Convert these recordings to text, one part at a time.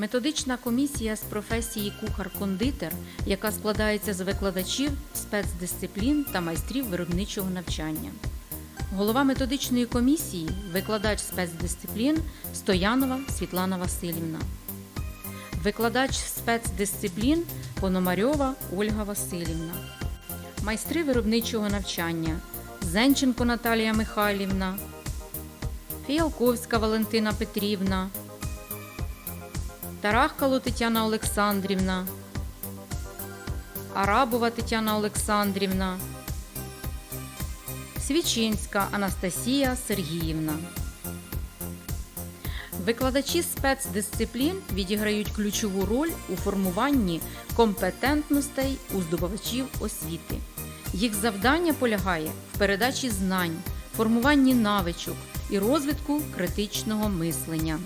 Методична комісія з професії кухар-кондитер, яка складається з викладачів спецдисциплін та майстрів виробничого навчання. Голова методичної комісії, викладач спецдисциплін Стоянова Світлана Васильівна. Викладач спецдисциплін Пономарьова Ольга Васильівна. Майстри виробничого навчання Зенченко Наталія Михайлівна, Фіялковська Валентина Петрівна, Тарахкало Тетяна Олександрівна, Арабова Тетяна Олександрівна, Свічинська Анастасія Сергіївна. Викладачі спецдисциплін відіграють ключову роль у формуванні компетентностей у здобувачів освіти. Їх завдання полягає в передачі знань, формуванні навичок і розвитку критичного мислення.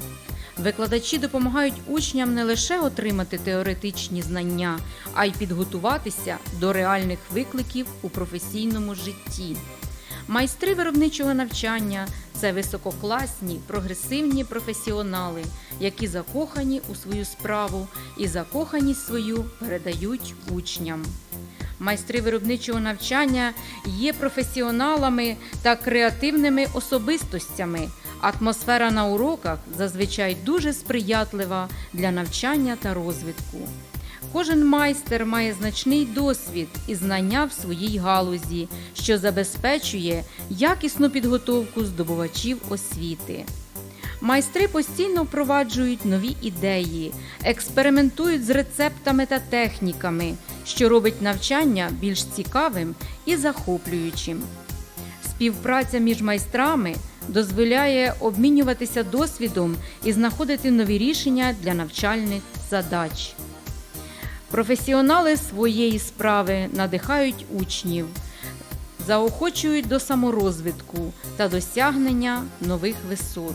Викладачі допомагають учням не лише отримати теоретичні знання, а й підготуватися до реальних викликів у професійному житті. Майстри виробничого навчання це висококласні, прогресивні професіонали, які закохані у свою справу і закоханість свою передають учням. Майстри виробничого навчання є професіоналами та креативними особистостями. Атмосфера на уроках зазвичай дуже сприятлива для навчання та розвитку. Кожен майстер має значний досвід і знання в своїй галузі, що забезпечує якісну підготовку здобувачів освіти. Майстри постійно впроваджують нові ідеї, експериментують з рецептами та техніками, що робить навчання більш цікавим і захоплюючим. Співпраця між майстрами дозволяє обмінюватися досвідом і знаходити нові рішення для навчальних задач. Професіонали своєї справи надихають учнів, заохочують до саморозвитку та досягнення нових висот.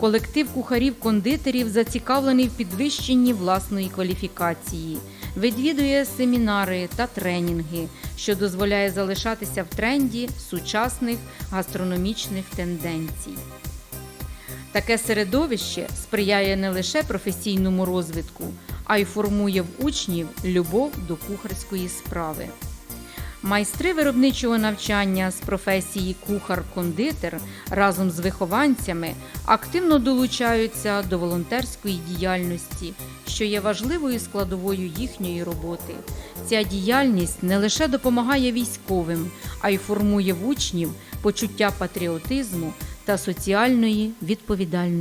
Колектив кухарів-кондитерів зацікавлений в підвищенні власної кваліфікації, відвідує семінари та тренінги, що дозволяє залишатися в тренді сучасних гастрономічних тенденцій. Таке середовище сприяє не лише професійному розвитку, а й формує в учнів любов до кухарської справи. Майстри виробничого навчання з професії кухар-кондитер разом з вихованцями активно долучаються до волонтерської діяльності, що є важливою складовою їхньої роботи. Ця діяльність не лише допомагає військовим, а й формує в учнів почуття патріотизму та соціальної відповідальності.